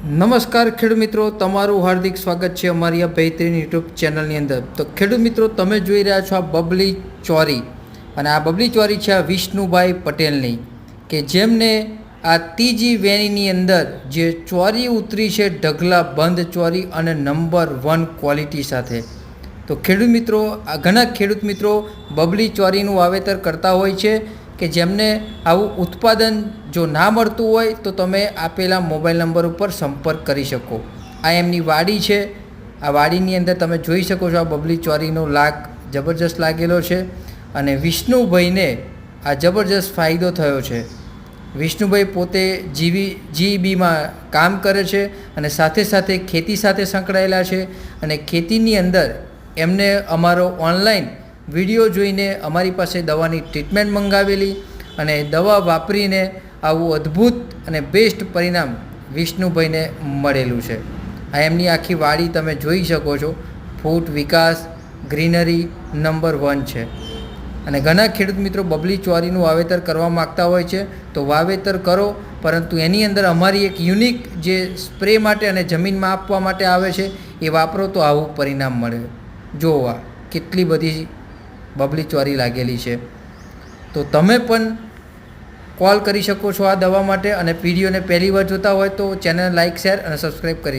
નમસ્કાર ખેડૂત મિત્રો, તમારું હાર્દિક સ્વાગત છે અમારી આ બહેતરીન યુટ્યુબ ચેનલની અંદર. તો ખેડૂત મિત્રો, તમે જોઈ રહ્યા છો આ બબલી ચોરી અને આ બબલી ચોરી છે આ વિષ્ણુભાઈ પટેલની કે જેમને આ ત્રીજી વેણીની અંદર જે ચોરી ઉતરી છે, ઢગલા બંધ ચોરી અને નંબર વન ક્વોલિટી સાથે. તો ખેડૂત મિત્રો ઘણા ખેડૂત મિત્રો બબલી ચોરીનું વાવેતર કરતા હોય છે કે જેમને આવું ઉત્પાદન જો ના મળતું હોય તો તમે આપેલા મોબાઈલ નંબર ઉપર સંપર્ક કરી શકો. આ એમની વાડી છે. આ વાડીની અંદર તમે જોઈ શકો છો આ બબલી ચોરીનો લાગ જબરજસ્ત લાગેલો છે અને વિષ્ણુભાઈને આ જબરજસ્ત ફાયદો થયો છે. વિષ્ણુભાઈ પોતે જીવી, જીબીમાં કામ કરે છે અને સાથે સાથે ખેતી સાથે સંકળાયેલા છે અને ખેતીની અંદર એમને અમારો ઓનલાઈન વીડિયો જોઈને અમારી પાસે દવાની ટ્રીટમેન્ટ મંગાવેલી અને દવા વાપરીને આવું અદ્ભુત અને બેસ્ટ પરિણામ વિષ્ણુભાઈને મળેલું છે. આ એમની આખી વાડી તમે જોઈ શકો છો. ફૂટ વિકાસ, ગ્રીનરી નંબર વન છે. અને ઘણા ખેડૂત મિત્રો બબલી ચોરીનું વાવેતર કરવા માગતા હોય છે, તો વાવેતર કરો, પરંતુ એની અંદર અમારી એક યુનિક જે સ્પ્રે માટે અને જમીનમાં આપવા માટે આવે છે, એ વાપરો તો આવું પરિણામ મળે. જોવા કેટલી બધી બબલી ચોરી લાગેલી છે. તો તમે પણ કોલ કરી શકો છો આ દવા માટે અને પીડીઓને પહેલી વાર જોતા હોય તો ચેનલ લાઇક શેર અને સબસ્ક્રાઈબ કરી